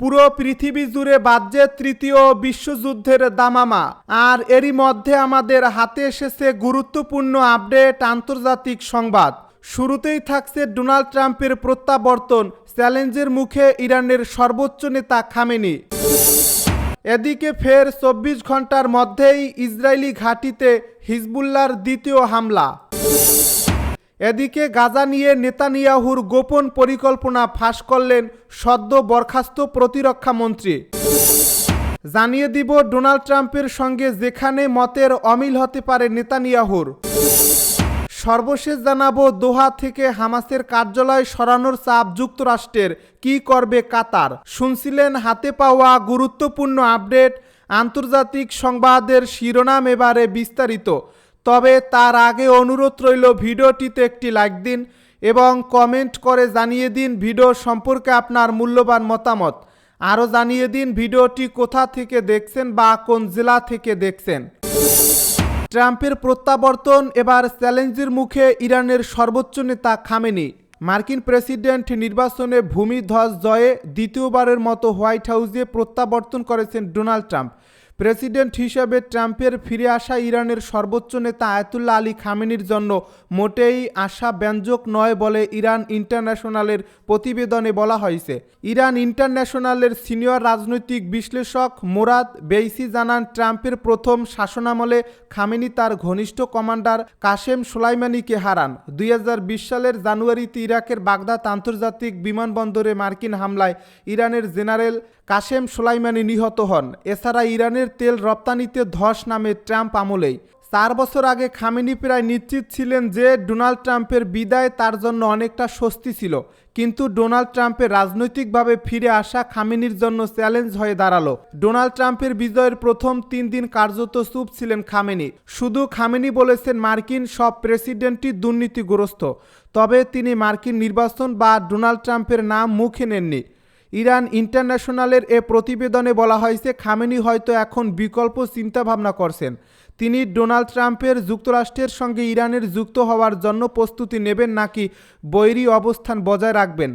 পুরো পৃথিবী জুড়ে বাজছে তৃতীয় বিশ্বযুদ্ধের দামামা। আর এরই মধ্যে আমাদের হাতে এসেছে গুরুত্বপূর্ণ আপডেট আন্তর্জাতিক সংবাদ। শুরুতেই থাকছে ডোনাল্ড ট্রাম্পের প্রত্যাবর্তন, চ্যালেঞ্জের মুখে ইরানের সর্বোচ্চ নেতা খামেনি। এদিকে ফের চব্বিশ ঘণ্টার মধ্যেই ইসরায়েলি ঘাঁটিতে হিজবুল্লার দ্বিতীয় হামলা। এদিকে গাজা নিয়ে নেতানিয়াহুর গোপন পরিকল্পনা ফাঁস করলেন সদ্য বরখাস্ত প্রতিরক্ষা মন্ত্রী। জানিয়ে দিব, ডোনাল্ড ট্রাম্পের সঙ্গে যেখানে মতের অমিল হতে পারে নেতানিয়াহুর। সর্বশেষ জানাব, দোহা থেকে হামাসের কার্যালয় সরানোর চাপ যুক্তরাষ্ট্রের। কি করবে কাতার? শুনছিলেন, হাতে পাওয়া গুরুত্বপূর্ণ আপডেট। আন্তর্জাতিক সংবাদের শিরোনাম এবারে বিস্তারিত। তবে তার আগে অনুরোধ রইল ভিডিওটিতে একটি লাইক দিন এবং কমেন্ট করে জানিয়ে দিন ভিডিও সম্পর্কে আপনার মূল্যবান মতামত। আরও জানিয়ে দিন ভিডিওটি কোথা থেকে দেখছেন বা কোন জেলা থেকে দেখছেন। ট্রাম্পের প্রত্যাবর্তন এবার চ্যালেঞ্জের মুখে ইরানের সর্বোচ্চ নেতা খামেনি। মার্কিন প্রেসিডেন্ট নির্বাচনে ভূমিধ্বজ জয়ে দ্বিতীয়বারের মতো হোয়াইট হাউসে প্রত্যাবর্তন করেছেন ডোনাল্ড ট্রাম্প। প্রেসিডেন্ট হিসেবে ট্রাম্পের ফিরে আসা ইরানের সর্বোচ্চ নেতা আয়াতুল্লাহ আলী খামেনির জন্য মোটেই আশা ব্যঞ্জক নয় বলে ইরান ইন্টারন্যাশনালের প্রতিবেদনে বলা হয়েছে। ইরান ইন্টারন্যাশনালের সিনিয়র রাজনৈতিক বিশ্লেষক মোরাদ বেইসি জানান, ট্রাম্পের প্রথম শাসনামলে খামেনি তার ঘনিষ্ঠ কমান্ডার কাশেম সোলাইমানিকে হারান। দুই হাজার বিশ সালের জানুয়ারিতে ইরাকের বাগদাদ আন্তর্জাতিক বিমানবন্দরে মার্কিন হামলায় ইরানের জেনারেল কাশেম সোলাইমানি নিহত হন। এছাড়া ইরানের তেল রপ্তানিতে ধস নামে ট্রাম্প আমলেই। চার বছর আগে খামেনি প্রায় নিশ্চিত ছিলেন যে ডোনাল্ড ট্রাম্পের বিদায় তার জন্য অনেকটা স্বস্তি ছিল। কিন্তু ডোনাল্ড ট্রাম্পের রাজনৈতিকভাবে ফিরে আসা খামেনির জন্য চ্যালেঞ্জ হয়ে দাঁড়াল। ডোনাল্ড ট্রাম্পের বিজয়ের প্রথম তিন দিন কার্যত চুপ ছিলেন খামেনি। শুধু খামেনি বলেছেন মার্কিন সব প্রেসিডেন্টই দুর্নীতিগ্রস্ত। তবে তিনি মার্কিন নির্বাচন বা ডোনাল্ড ট্রাম্পের নাম মুখে নেননি। ইরান ইন্টারন্যাশনালের এ প্রতিবেদনে বলা হয়েছে, খামেনি হয়তো এখন বিকল্প চিন্তাভাবনা করছেন। তিনি ডোনাল্ড ট্রাম্পের যুক্তরাষ্ট্রের সঙ্গে ইরানের যুক্ত হওয়ার জন্য প্রস্তুতি নেবেন নাকি বৈরী অবস্থান বজায় রাখবেন।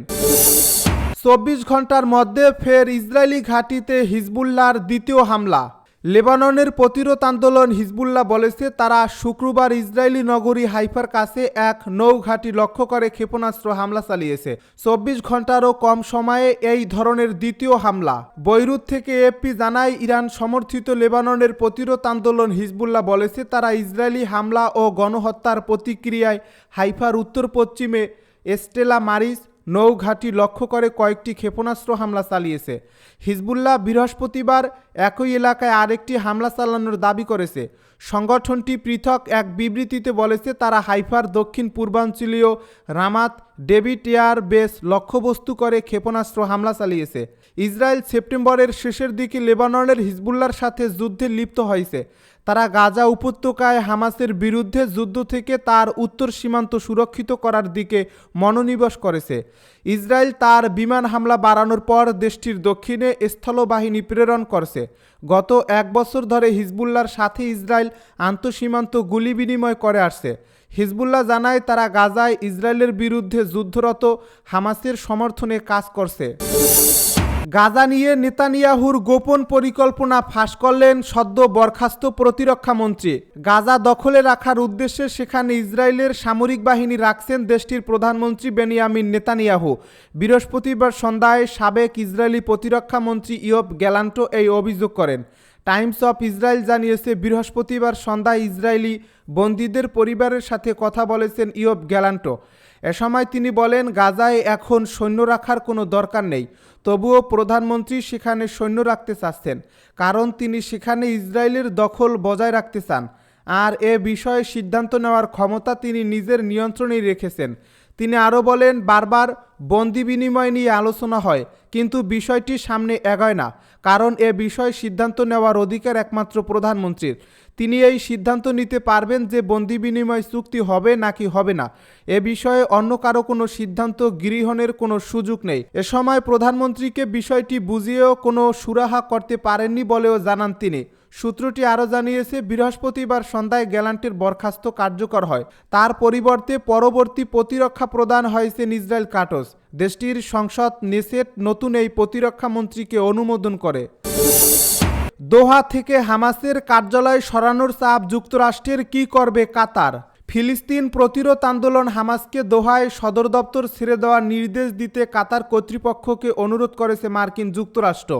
চব্বিশ ঘণ্টার মধ্যে ফের ইসরায়েলি ঘাঁটিতে হিজবুল্লার দ্বিতীয় হামলা। লেবাননের প্রতিরোধ আন্দোলন হিজবুল্লাহ বলেছে, তারা শুক্রবার ইসরায়েলি নগরী হাইফার কাছে এক নৌঘাঁটি লক্ষ্য করে ক্ষেপণাস্ত্র হামলা চালিয়েছে। চব্বিশ ঘন্টারও কম সময়ে এই ধরনের দ্বিতীয় হামলা। বৈরুত থেকে এপি জানায়, ইরান সমর্থিত লেবাননের প্রতিরোধ আন্দোলন হিজবুল্লাহ বলেছে, তারা ইসরায়েলি হামলা ও গণহত্যার প্রতিক্রিয়ায় হাইফার উত্তর পশ্চিমে এস্টেলা মারিস নৌঘাঁটি লক্ষ্য করে কয়েকটি ক্ষেপণাস্ত্র হামলা চালিয়েছে। হিজবুল্লাহ বৃহস্পতিবার একই এলাকায় আরেকটি হামলা চালানোর দাবি করেছে। সংগঠনটি পৃথক এক বিবৃতিতে বলেছে, তারা হাইফার দক্ষিণ পূর্বাঞ্চলীয় রামাত, ডেভিড এয়ার বেস লক্ষ্যবস্তু করে ক্ষেপণাস্ত্র হামলা চালিয়েছে। ইসরায়েল সেপ্টেম্বরের শেষের দিকে লেবাননের হিজবুল্লার সাথে যুদ্ধে লিপ্ত হয়েছে। তারা গাজা উপত্যকায় হামাসের বিরুদ্ধে যুদ্ধ থেকে তার উত্তর সীমান্ত সুরক্ষিত করার দিকে মনোনিবেশ করেছে। ইসরায়েল তার বিমান হামলা বাড়ানোর পর দেশটির দক্ষিণে স্থলবাহিনী প্রেরণ করছে। গত এক বছর ধরে হিজবুল্লার সাথে ইসরায়েল আন্তঃসীমান্ত গুলি বিনিময় করে আসছে। হিজবুল্লাহ জানায় তারা গাজায় ইসরায়েলের বিরুদ্ধে যুদ্ধরত হামাসের সমর্থনে কাজ করছে। গাজা নিয়ে নেতানিয়াহুর গোপন পরিকল্পনা ফাঁস করলেন সদ্য বরখাস্ত প্রতিরক্ষা মন্ত্রী। গাজা দখলে রাখার উদ্দেশ্যে সেখানে ইসরায়েলের সামরিক বাহিনী রাখছেন দেশটির প্রধানমন্ত্রী বেনিয়ামিন নেতানিয়াহু। বৃহস্পতিবার সন্ধ্যায় সাবেক ইসরায়েলি প্রতিরক্ষা মন্ত্রী ইয়ব গ্যালান্টো এই অভিযোগ করেন। টাইমস অফ ইসরায়েল জানিয়েছে, বৃহস্পতিবার সন্ধ্যায় ইসরায়েলি বন্দীদের পরিবারের সাথে কথা বলেছেন ইয়ব গ্যালান্টো। এ সময় তিনি বলেন, গাজায় এখন সৈন্য রাখার কোনো দরকার নেই। তবুও প্রধানমন্ত্রী সেখানে সৈন্য রাখতে চাচ্ছেন, কারণ তিনি সেখানে ইসরায়েলের দখল বজায় রাখতে চান। আর এ বিষয়ে সিদ্ধান্ত নেওয়ার ক্ষমতা তিনি নিজের নিয়ন্ত্রণেই রেখেছেন। তিনি আরও বলেন, বারবার বন্দি বিনিময় নিয়ে আলোচনা হয় কিন্তু বিষয়টি সামনে এগোয় না, কারণ এ বিষয়ে সিদ্ধান্ত নেওয়ার অধিকার একমাত্র প্রধানমন্ত্রীর। তিনি এই সিদ্ধান্ত নিতে পারবেন যে বন্দি বিনিময় চুক্তি হবে নাকি হবে না। এ বিষয়ে অন্য কারও কোনো সিদ্ধান্ত গৃহণের কোনো সুযোগ নেই। এ সময় প্রধানমন্ত্রীকে বিষয়টি বুঝিয়েও কোনো সুরাহা করতে পারেননি বলেও জানান তিনি। সূত্রটি আরও জানিয়েছে, বৃহস্পতিবার সন্ধ্যায় গ্যালান্টির বরখাস্ত কার্যকর হয়। তার পরিবর্তে পরবর্তী প্রতিরক্ষা প্রদান হয়েছে ইসরায়েল কাটস। দেশটির সংসদ নেসেট নতুন এই প্রতিরক্ষা মন্ত্রীকে অনুমোদন করে। দোহা থেকে হামাসের কার্যালয় সরানোর চাপ যুক্তরাষ্ট্রের কি করবে কাতার? ফিলিস্তিন প্রতিরোধ আন্দোলন হামাসকে দোহায় সদর দপ্তর ছেড়ে দেওয়ার নির্দেশ দিতে কাতার কর্তৃপক্ষকে অনুরোধ করেছে মার্কিন যুক্তরাষ্ট্র।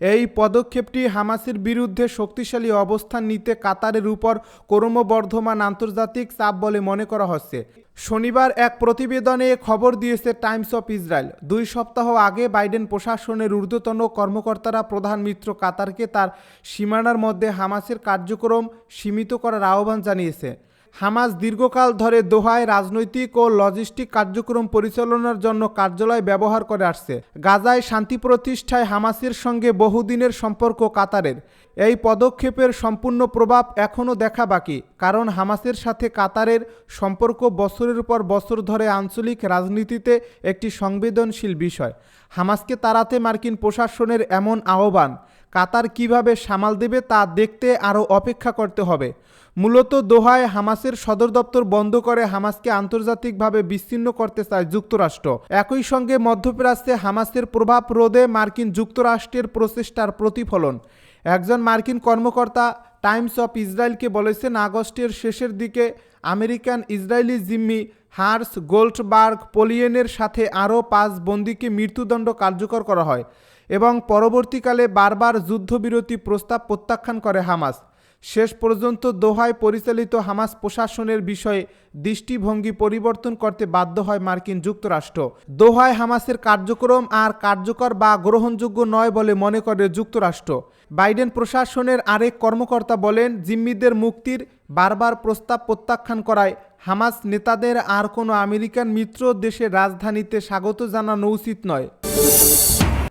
এই পদক্ষেপটি হামাসের বিরুদ্ধে শক্তিশালী অবস্থান নিতে কাতারের উপর ক্রমবর্ধমান আন্তর্জাতিক চাপ বলে মনে করা হচ্ছে। শনিবার এক প্রতিবেদনে খবর দিয়েছে টাইমস অফ ইসরায়েল। দুই সপ্তাহ আগে বাইডেন প্রশাসনের ঊর্ধ্বতন কর্মকর্তারা প্রধান মিত্র কাতারকে তার সীমানার মধ্যে হামাসের কার্যক্রম সীমিত করার আহ্বান জানিয়েছে। হামাস দীর্ঘকাল ধরে দোহায় রাজনৈতিক ও লজিস্টিক কার্যক্রম পরিচালনার জন্য কার্যালয় ব্যবহার করে আসছে। গাজায় শান্তি প্রতিষ্ঠায় হামাসের সঙ্গে বহুদিনের সম্পর্ক কাতারের। এই পদক্ষেপের সম্পূর্ণ প্রভাব এখনও দেখা বাকি, কারণ হামাসের সাথে কাতারের সম্পর্ক বছরের পর বছর ধরে আঞ্চলিক রাজনীতিতে একটি সংবেদনশীল বিষয়। হামাসকে তাড়াতে মার্কিন প্রশাসনের এমন আহ্বান কাতার কীভাবে সামাল দেবে তা দেখতে আরও অপেক্ষা করতে হবে। মূলত দোহায় হামাসের সদর দপ্তর বন্ধ করে হামাসকে আন্তর্জাতিকভাবে বিচ্ছিন্ন করতে চায় যুক্তরাষ্ট্র। একই সঙ্গে মধ্যপ্রাচ্যে হামাসের প্রভাব রোধে মার্কিন যুক্তরাষ্ট্রের প্রচেষ্টার প্রতিফলন। একজন মার্কিন কর্মকর্তা টাইমস অফ ইসরায়েলকে বলেছেন, আগস্টের শেষের দিকে আমেরিকান ইসরায়েলি জিম্মি হার্স গোল্ডবার্গ পোলিয়েনের সাথে আরও পাঁচ বন্দীকে মৃত্যুদণ্ড কার্যকর করা হয়। এবং পরবর্তীকালে বারবার যুদ্ধবিরতি প্রস্তাব প্রত্যাখ্যান করে হামাস। শেষ পর্যন্ত দোহায় পরিচালিত হামাস প্রশাসনের বিষয়ে দৃষ্টিভঙ্গি পরিবর্তন করতে বাধ্য হয় মার্কিন যুক্তরাষ্ট্র। দোহায় হামাসের কার্যক্রম আর কার্যকর বা গ্রহণযোগ্য নয় বলে মনে করে যুক্তরাষ্ট্র। বাইডেন প্রশাসনের আরেক কর্মকর্তা বলেন, জিম্মিদের মুক্তির বারবার প্রস্তাব প্রত্যাখ্যান করায় হামাস নেতাদের আর কোনো আমেরিকান মিত্র দেশের রাজধানীতে স্বাগত জানানো উচিত নয়।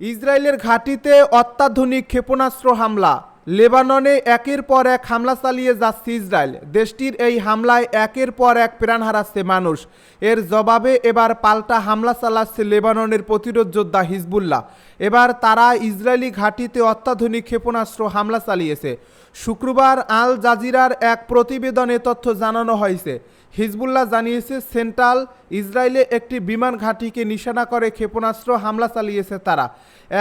ইসরায়েলের ঘাঁটিতে অত্যাধুনিক ক্ষেপণাস্ত্র হামলা। লেবাননে একের পর এক হামলা চালিয়ে যাচ্ছে ইসরায়েল। দেশটির এই হামলায় একের পর এক প্রাণ হারাচ্ছে মানুষ। এর জবাবে এবার পাল্টা হামলা চালাচ্ছে লেবাননের প্রতিরোধ যোদ্ধা হিজবুল্লাহ। এবার তারা ইসরায়েলি ঘাঁটিতে অত্যাধুনিক ক্ষেপণাস্ত্র হামলা চালিয়েছে। শুক্রবার আল জাজিরার এক প্রতিবেদনে তথ্য জানানো হয়েছে। হিজবুল্লাহ জানিয়েছে, সেন্ট্রাল ইসরায়েলে একটি বিমান ঘাঁটিকে নিশানা করে ক্ষেপণাস্ত্র হামলা চালিয়েছে তারা।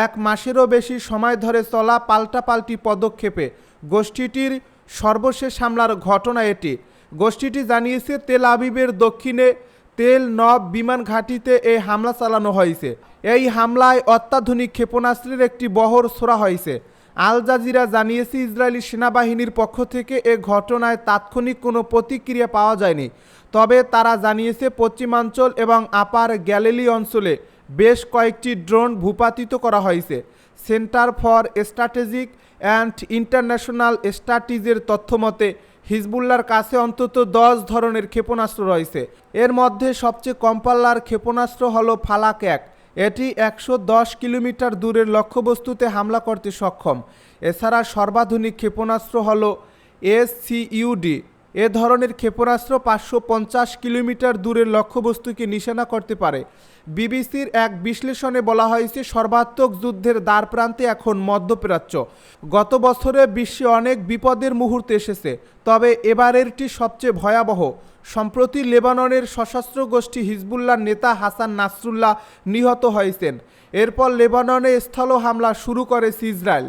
এক মাসেরও বেশি সময় ধরে চলা পাল্টাপাল্টি পদক্ষেপে গোষ্ঠীটির সর্বশেষ হামলার ঘটনা এটি। গোষ্ঠীটি জানিয়েছে, তেল আবিবের দক্ষিণে তেল নব বিমান ঘাঁটিতে এই হামলা চালানো হয়েছে। এই হামলায় অত্যাধুনিক ক্ষেপণাস্ত্রের একটি বহর ছোড়া হয়েছে। আল জাজিরা জানিয়েছে, ইসরায়েলি সেনাবাহিনীর পক্ষ থেকে এ ঘটনায় তাৎক্ষণিক কোনো প্রতিক্রিয়া পাওয়া যায়নি। তবে তারা জানিয়েছে, পশ্চিমাঞ্চল এবং আপার গ্যালিলি অঞ্চলে বেশ কয়েকটি ড্রোন ভূপাতিত করা হয়েছে। Center for strategic and international স্ট্র্যাটিজের তথ্যমতে হিজবুল্লার কাছে অন্তত দশ ধরনের ক্ষেপণাস্ত্র রয়েছে। এর মধ্যে সবচেয়ে কম পাল্লার ক্ষেপণাস্ত্র হল ফালাক এক। এটি একশো দশ কিলোমিটার দূরের লক্ষ্যবস্তুতে হামলা করতে সক্ষম। এছাড়া সর্বাধুনিক ক্ষেপণাস্ত্র হল এসসিইউডি। এ ধরনের ক্ষেপণাস্ত্র পাঁচশো পঞ্চাশ কিলোমিটার দূরের লক্ষ্যবস্তুকে নিশানা করতে পারে। বিবিসির এক বিশ্লেষণে বলা হয়েছে, সর্বাত্মক যুদ্ধের দ্বার প্রান্তে এখন মধ্যপ্রাচ্য। গত বছরে বিশ্বে অনেক বিপদের মুহূর্ত এসেছে, তবে এবারেরটি সবচেয়ে ভয়াবহ। সম্প্রতি লেবাননের সশস্ত্র গোষ্ঠী হিজবুল্লার নেতা হাসান নাসরুল্লাহ নিহত হয়েছেন। এরপর লেবাননে স্থল হামলা শুরু করেছে ইসরায়েল।